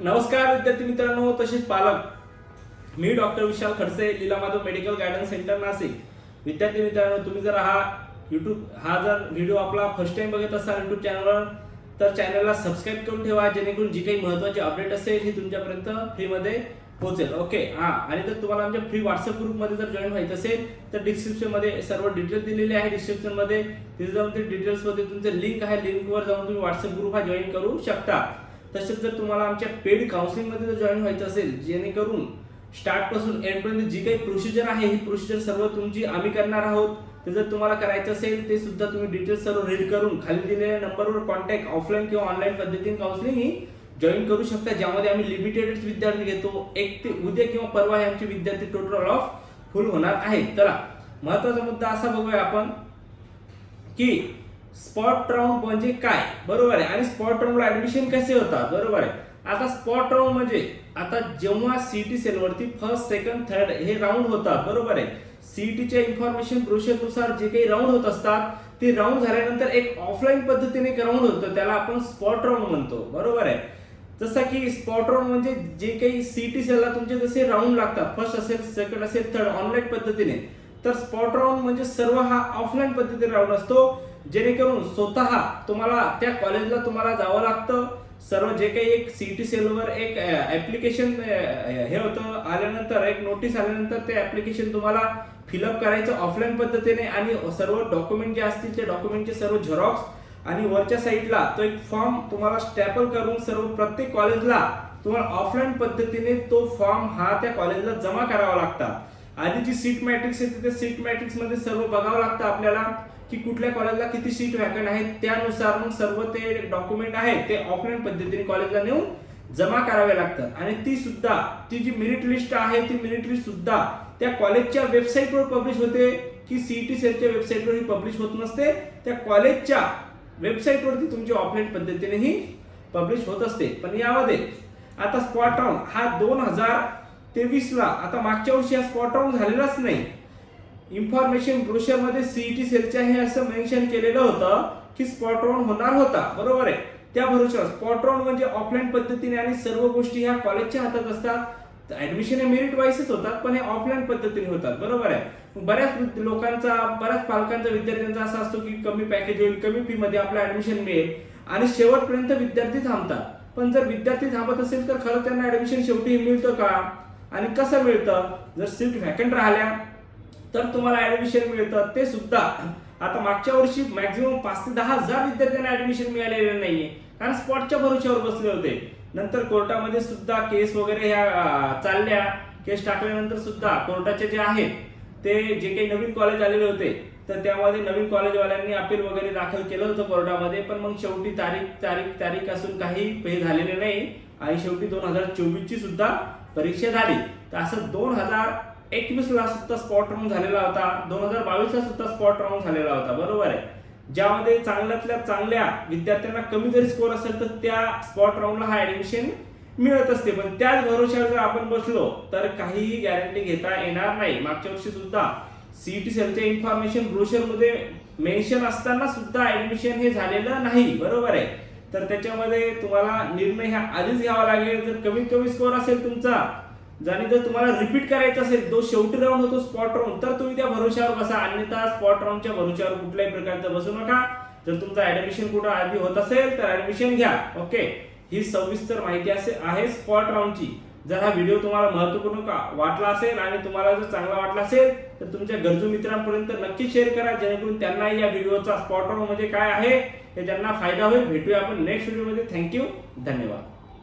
नमस्कार विद्यार्थी मित्रांनो तसेच पालक. मी doctor Vishal Khadse Leela Madhav Medical Guidance Centre Nashik. विद्यार्थी मित्रांनो तुम्ही जर हा युट्यूब हा जर व्हिडिओ आपला फर्स्ट टाइम बघत असाल युट्यूब चॅनलवर तर चॅनलला सबस्क्राईब करून ठेवा जेणेकरून जी काही महत्वाची अपडेट असेल ही तुमच्यापर्यंत फ्रीमध्ये पोहोचेल. ओके हा. आणि जर तुम्हाला आमच्या फ्री व्हॉट्सअप ग्रुपमध्ये जर जॉईन व्हायचं असेल तर डिस्क्रिप्शनमध्ये सर्व डिटेल्स दिलेले आहे. डिस्क्रिप्शनमध्ये तिथे जाऊन ते डिटेल्समध्ये तुमचं लिंक आहे. लिंकवर जाऊन तुम्ही व्हॉट्सअप ग्रुप हा जॉईन करू शकता. तसेच जर तुम्हाला आमच्या पेड काउन्सिलिंगमध्ये जर जॉईन व्हायचं असेल जेणेकरून स्टार्टपासून एंडपर्यंत जी काही प्रोसिजर आहे ही प्रोसिजर सर्व तुमची आम्ही करणार आहोत. ते जर तुम्हाला करायचं असेल ते सुद्धा तुम्ही डिटेल्स सर्व रीड करून खाली दिलेल्या नंबरवर कॉन्टॅक्ट ऑफलाईन किंवा ऑनलाईन पद्धतीने काउन्सिलिंग ही जॉईन करू शकता ज्यामध्ये आम्ही लिमिटेड विद्यार्थी घेतो. एक ते उद्या किंवा परवा हे आमचे विद्यार्थी टोटल ऑफ फुल होणार आहेत. चला महत्त्वाचा मुद्दा असा बघूया आपण की स्पॉट राऊंड म्हणजे काय? बरोबर आहे. आणि स्पॉट राऊंडला ऍडमिशन कसे होतात? बरोबर आहे. आता स्पॉट राऊंड म्हणजे आता जेव्हा सीटी सेलवरती फर्स्ट सेकंड थर्ड हे राऊंड होतात. बरोबर आहे. सीईटीच्या इन्फॉर्मेशननुसार जे काही राऊंड होत असतात ते राऊंड झाल्यानंतर एक ऑफलाईन पद्धतीने एक राऊंड होतं. त्याला आपण स्पॉट राऊंड म्हणतो. बरोबर आहे. जसं की स्पॉट राऊंड म्हणजे जे काही सीटी सेलला तुमचे जसे राऊंड लागतात फर्स्ट असेल सेकंड असेल थर्ड ऑनलाईन पद्धतीने तर स्पॉट राऊंड म्हणजे सर्व हा ऑफलाईन पद्धतीने राऊंड असतो. जेणेकरून स्वतः तुम्हाला त्या कॉलेजला तुम्हाला जावं लागतं. सर्व जे काही एक सी टी सेलवर एक ऍप्लिकेशन हे होतं. आल्यानंतर एक नोटीस आल्यानंतर ते ऍप्लिकेशन तुम्हाला फिलअप करायचं ऑफलाईन पद्धतीने आणि सर्व डॉक्युमेंट जे असतील ते डॉक्युमेंटचे सर्व झेरॉक्स आणि वरच्या साईडला तो एक फॉर्म तुम्हाला स्टॅपल करून सर्व प्रत्येक कॉलेजला तुम्हाला ऑफलाईन पद्धतीने तो फॉर्म हा त्या कॉलेजला जमा करावा लागतात. आधी जी सीट मॅट्रिक्स येते त्या सीट मॅट्रिक्समध्ये सर्व बघावं लागतं आपल्याला. की कुठल्या कॉलेजला किती सीट व्हॅकंट आहेत त्यानुसार मग सर्व ते डॉक्युमेंट आहेत ते ऑफलाईन पद्धतीने कॉलेजला नेऊन जमा करावे लागतात. आणि ती सुद्धा ती जी मेरिट लिस्ट आहे ती मेरिट लिस्ट सुद्धा त्या कॉलेजच्या वेबसाईटवर पब्लिश होते की सीईटी सेलच्या वेबसाईटवर ही पब्लिश होत नसते त्या कॉलेजच्या वेबसाईटवरती तुमची ऑफलाईन पद्धतीने ही पब्लिश होत असते. पण यामध्ये आता स्पॉट राऊंड हा दोन हजार तेवीसला आता मागच्या वर्षी हा स्पॉट राऊंड झालेलाच नाही. इन्फॉर्मेशन ब्रोशरमध्ये सीईटी सेलच्या हे असं मेन्शन केलेलं होतं की स्पॉट राऊंड होणार होता. बरोबर आहे? त्या भरोशावर स्पॉट राऊंड म्हणजे ऑफलाईन पद्धतीने आणि सर्व गोष्टी ह्या कॉलेजच्या हातात असतात. ऍडमिशन हे मेरिट वाईसच होतात पण हे ऑफलाईन पद्धतीने होतात. बरोबर आहे? बऱ्याच लोकांचा बऱ्याच पालकांचा विद्यार्थ्यांचा असा असतो की कमी पॅकेज होईल कमी फी मध्ये आपलं ऍडमिशन मिळेल आणि शेवटपर्यंत विद्यार्थी थांबतात. पण जर विद्यार्थी थांबत असेल तर खरं त्यांना ऍडमिशन शेवटी मिळतं का? आणि कसं मिळतं? जर सीट व्हॅकंट राहिल्या तर तुम्हाला ऍडमिशन मिळतं. ते सुद्धा. आता मागच्या वर्षी मॅक्झिमम पाच ते दहा हजार विद्यार्थ्यांना ऍडमिशन मिळालेलं नाहीये. कारण स्पॉटच्या भरोश्यावर बसले होते. नंतर कोर्टामध्ये सुद्धा केस वगैरे ह्या चालल्या. केस टाकल्यानंतर सुद्धा कोर्टाचे जे आहेत ते जे काही नवीन कॉलेज आलेले होते तर त्यामध्ये नवीन कॉलेजवाल्यांनी अपील वगैरे दाखल केलं होतं कोर्टामध्ये. पण मग शेवटी तारीख तारीख तारीख असून काही पे झालेले नाही. आणि शेवटी दोन हजार चोवीस ची सुद्धा परीक्षा झाली. तर असं दोन हजार एकवीस ला सुद्धा स्पॉट राऊंड झालेला होता. दोन हजार बावीस ला सुद्धा स्पॉट राऊंड झालेला होता. बरोबर आहे. ज्यामध्ये चांगल्यातल्या चांगल्या विद्यार्थ्यांना कमी जरी स्कोर असेल तर त्या स्पॉट राऊंडला हा ऍडमिशन मिळत असते. पण त्याच भरोश्यावर जर आपण बसलो तर काहीही गॅरंटी घेता येणार नाही. मागच्या वर्षी सुद्धा सीईटी सेलच्या इन्फॉर्मेशन ब्रोशरमध्ये मेन्शन असताना सुद्धा ऍडमिशन हे झालेलं नाही. बरोबर आहे. तर त्याच्यामध्ये तुम्हाला निर्णय ह्या आधीच घ्यावा लागेल. जर कमीत कमी स्कोर असेल तुमचा आणि जर तुम्हाला रिपीट करायचं असेल तो शेवटी राऊंड होतो स्पॉट राऊंड तर तुम्ही त्या भरोश्यावर बसा. अन्यथा स्पॉट राऊंडच्या भरोश्यावर कुठल्याही प्रकारचं बसू नका. जर तुमचं ऍडमिशन कुठं आधी होत असेल तर ऍडमिशन घ्या. ओके ही सविस्तर माहिती असे आहे स्पॉट राऊंडची जर हा व्हिडिओ तुम्हाला महत्त्वपूर्ण का वाटला असेल आणि तुम्हाला जर चांगला वाटला असेल तर तुमच्या गरजू मित्रांपर्यंत नक्की शेअर करा. जेणेकरून त्यांनाही या व्हिडिओचा स्पॉट राऊंड म्हणजे काय आहे हे त्यांना फायदा होईल. भेटूया आपण नेक्स्ट व्हिडिओमध्ये थँक्यू धन्यवाद.